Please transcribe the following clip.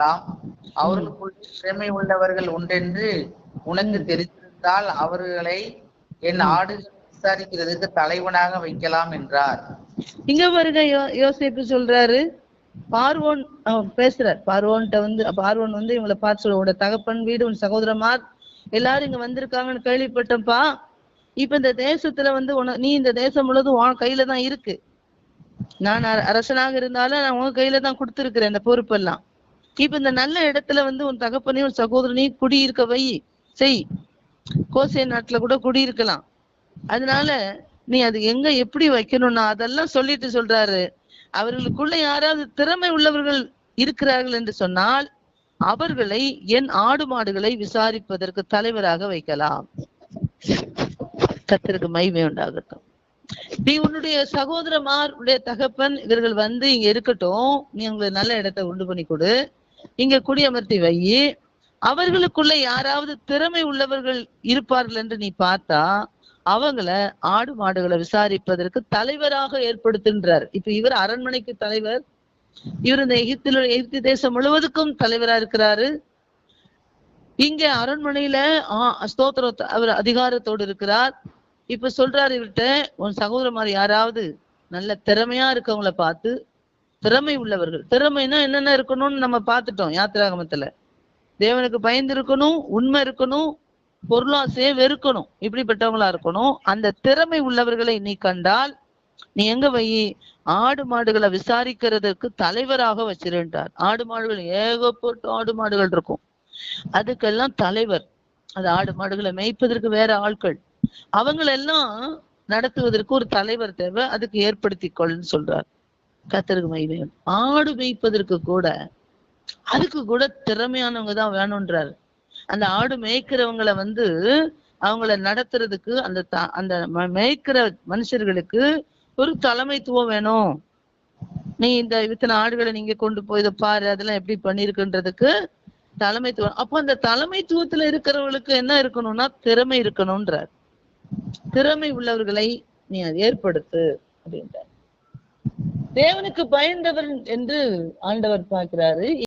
எல்லாம் அவர்களுக்குள் திறமை உள்ளவர்கள் உண்டென்று உனக்கு தெரிந்திருந்தால் அவர்களை என் ஆடுகள் விசாரிக்கிறதுக்கு தலைவனாக வைக்கலாம் என்றார். இங்க பாருங்க யோ- சொல்றாரு. பார்வோன் பேசுறார். பார்வோன்ட்ட வந்து பார்வோன் வந்து இவங்களை பார்த்து சொல்ல உன்னோட தகப்பன் வீடு உன் சகோதரமார் எல்லாரும் இங்க வந்திருக்காங்கன்னு கேள்விப்பட்டேன்ப்பா. இப்ப இந்த தேசத்துல வந்து உன நீ இந்த தேசம் முழுவதும் உன் கையில தான் இருக்கு. நான் அரசனாக இருந்தாலும் நான் உங்க கையில தான் கொடுத்துருக்குறேன் இந்த பொறுப்பெல்லாம். இப்ப இந்த நல்ல இடத்துல வந்து உன் தகப்பனையும் உன் சகோதரனையும் குடியிருக்க வை. செய். கோசை நாட்டுல கூட குடியிருக்கலாம். அதனால நீ அது எங்க எப்படி வைக்கணும்னா அதெல்லாம் சொல்லிட்டு சொல்றாரு. அவர்களுக்குள்ள யாராவது திறமை உள்ளவர்கள் இருக்கிறார்கள் என்று சொன்னால் அவர்களை என் ஆடு மாடுகளை விசாரிப்பதற்கு தலைவராக வைக்கலாம். கத்திற்கு மைமை உண்டாகட்டும். நீ உன்னுடைய சகோதரமார் உடைய தகப்பன் இவர்கள் வந்து இங்க இருக்கட்டும். நீ உங்களை நல்ல இடத்தை உண்டு பண்ணி கொடு. இங்க குடியமர்த்தி வை அவர்களுக்குள்ள யாராவது திறமை உள்ளவர்கள் இருப்பார்கள் என்று நீ பார்த்தா அவங்கள ஆடு மாடுகளை விசாரிப்பதற்கு தலைவராக ஏற்படுத்துன்றார் இப்ப இவர் அரண்மனைக்கு தலைவர். இவர் இந்த எகிப்தில் எகிப்தி தேசம் முழுவதுக்கும் தலைவரா இருக்கிறாரு. இங்க அரண்மனையில ஆ- ஸ்தோத்திரம் அவர் அதிகாரத்தோடு இருக்கிறார். இப்ப சொல்றாரு இவர்கிட்ட உன் சகோதரமார் யாராவது நல்ல திறமையா இருக்கவங்கள பார்த்து திறமை உள்ளவர்கள். திறமைனா என்னென்ன இருக்கணும்னு நம்ம பார்த்துட்டோம் யாத்திராகமத்துல. தேவனுக்கு பயந்து இருக்கணும் உண்மை இருக்கணும் பொருளாசையை வெறுக்கணும். இப்படிப்பட்டவங்களா இருக்கணும். அந்த திறமை உள்ளவர்களை நீ கண்டால் நீ எங்க வை ஆடு மாடுகளை விசாரிக்கிறதுக்கு தலைவராக வச்சிருந்தார். ஆடு மாடுகள் ஏகப்பட்ட ஆடு மாடுகள் இருக்கும். அதுக்கெல்லாம் தலைவர். அது ஆடு மாடுகளை மேய்ப்பதற்கு வேற ஆட்கள். அவங்களெல்லாம் நடத்துவதற்கு ஒரு தலைவர் தேவை. அதுக்கு ஏற்படுத்தி கொள்ளுன்னு சொல்றார். கத்தருக்கு மகிமை ஆடு மேய்ப்பதற்கு கூட அதுக்கு கூட திறமையானவங்க தான் வேணும்ன்றாரு. அந்த ஆடு மேய்க்கிறவங்கள வந்து அவங்கள நடத்துறதுக்கு அந்த த- அந்த மேய்க்கிற மனுஷர்களுக்கு ஒரு தலைமைத்துவம் வேணும். நீ இந்த இத்தனை ஆடுகளை நீங்க கொண்டு போய் இதை பாரு அதெல்லாம் எப்படி பண்ணிருக்குன்றதுக்கு தலைமைத்துவம். அப்போ அந்த தலைமைத்துவத்துல இருக்கிறவங்களுக்கு என்ன இருக்கணும்னா திறமை இருக்கணும்ன்றார். திறமை உள்ளவர்களை நீ அதை ஏற்படுத்து அப்படின்றார். தேவனுக்கு பயந்தவர் என்று ஆண்டவர் பார்க்கிறாரு.